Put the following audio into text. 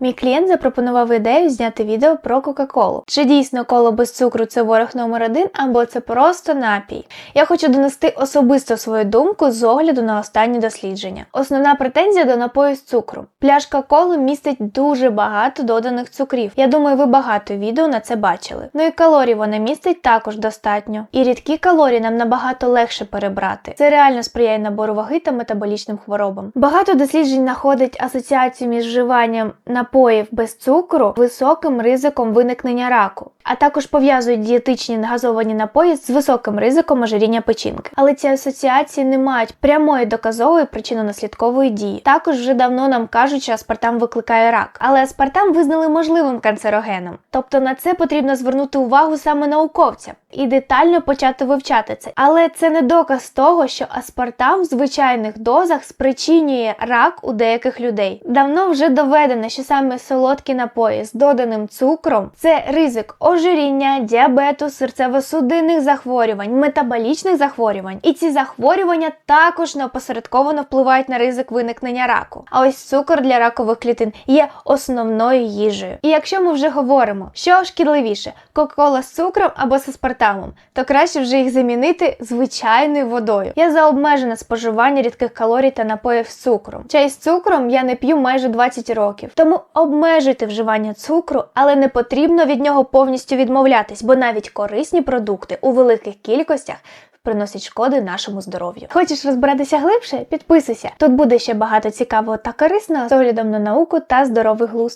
Мій клієнт запропонував ідею зняти відео про Кока-Колу. Чи дійсно коло без цукру це ворог номер один, або це просто напій? Я хочу донести особисто свою думку з огляду на останні дослідження. Основна претензія до напою з цукру. Пляшка коли містить дуже багато доданих цукрів. Я думаю, ви багато відео на це бачили. Ну і калорій вона містить також достатньо. І рідкі калорії нам набагато легше перебрати. Це реально сприяє набору ваги та метаболічним хворобам. Багато досліджень знаходить асоціацію між вживанням напоїв без цукру високим ризиком виникнення раку, а також пов'язують дієтичні газовані напої з високим ризиком ожиріння печінки. Але ці асоціації не мають прямої доказової причинно-наслідкової дії. Також вже давно нам кажуть, що аспартам викликає рак, але аспартам визнали можливим канцерогеном. Тобто на це потрібно звернути увагу саме науковцям і детально почати вивчати це. Але це не доказ того, що аспартам в звичайних дозах спричинює рак у деяких людей. Давно вже доведено, що саме солодкі напої з доданим цукром це ризик ожиріння, діабету, серцево-судинних захворювань, метаболічних захворювань. І ці захворювання також неопосередковано впливають на ризик виникнення раку. А ось цукор для ракових клітин є основною їжею. І якщо ми вже говоримо, що шкідливіше кока-кола з цукром або з аспартамом, то краще вже їх замінити звичайною водою. Я за обмежене споживання рідких калорій та напоїв з цукром. Чай з цукром я не п'ю майже 20 років, тому обмежуйте вживання цукру, але не потрібно від нього повністю відмовлятись, бо навіть корисні продукти у великих кількостях. Приносять шкоди нашому здоров'ю. Хочеш розбиратися глибше? Підписуйся. Тут буде ще багато цікавого та корисного з оглядом на науку та здоровий глузд.